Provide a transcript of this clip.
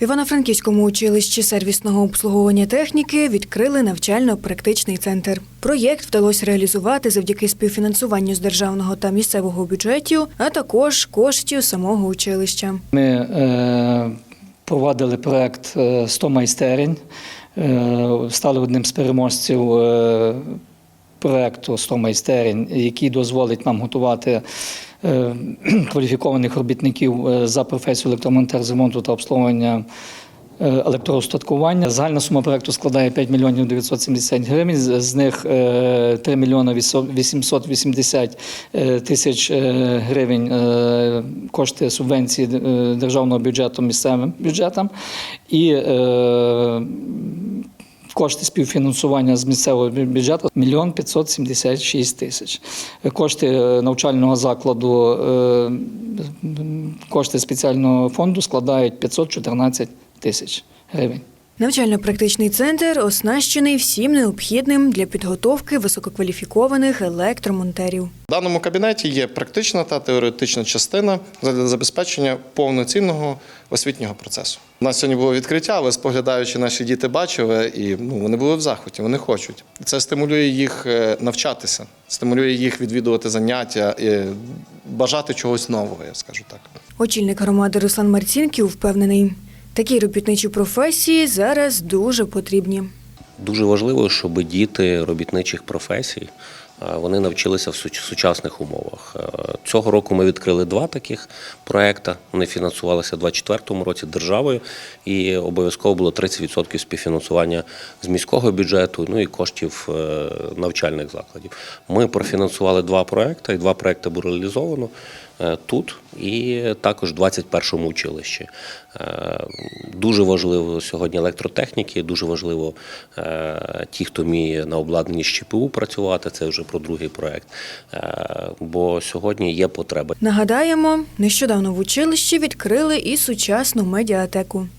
Івано-Франківському училищі сервісного обслуговування техніки відкрили навчально-практичний центр. Проєкт вдалося реалізувати завдяки співфінансуванню з державного та місцевого бюджетів, а також коштів самого училища. Ми е, провадили проект е, 100 майстерень, е, стали одним з переможців е, проекту 100 майстерень, який дозволить нам готувати е, кваліфікованих робітників е, за професію електромонтер з ремонту та обслуговування. е, Електроустаткування. Загальна сума проекту складає 5 мільйонів 970 гривень. З них е, 3 мільйони 880 е, тисяч е, гривень е, кошти субвенції е, державного бюджету місцевим бюджетам і е, Кошти співфінансування з місцевого бюджету бюджету мільйон 576 тисяч. Кошти е, навчального закладу, е, кошти спеціального фонду складають 514 тисяч гривень. Навчально-практичний центр оснащений всім необхідним для підготовки висококваліфікованих електромонтерів. В даному кабінеті є практична та теоретична частина для забезпечення повноцінного освітнього процесу. У нас сьогодні було відкриття, але споглядаючи, наші діти бачили, і ну, вони були в захваті, вони хочуть. Це стимулює їх е, навчатися, стимулює їх відвідувати заняття, і бажати чогось нового, я скажу так. Очільник громади Руслан Марцінків впевнений, такі робітничі професії зараз дуже потрібні. Дуже важливо, щоб діти робітничих професій е, вони навчилися в сучасних умовах. Е, Цього року ми відкрили два таких проекти. Вони фінансувалися у 2024 році державою, і обов'язково було 30% співфінансування з міського бюджету, ну і коштів е, навчальних закладів. Ми профінансували два проекти, і два проекти було реалізовано тут і також в 21-му училищі. Е, Дуже важливо сьогодні електротехніки, дуже важливо е, ті, хто вміє на обладнанні з ЧПУ працювати. Це вже про другий проект. Е, Бо сьогодні є потреба. Нагадаємо, нещодавно в училищі відкрили і сучасну медіатеку.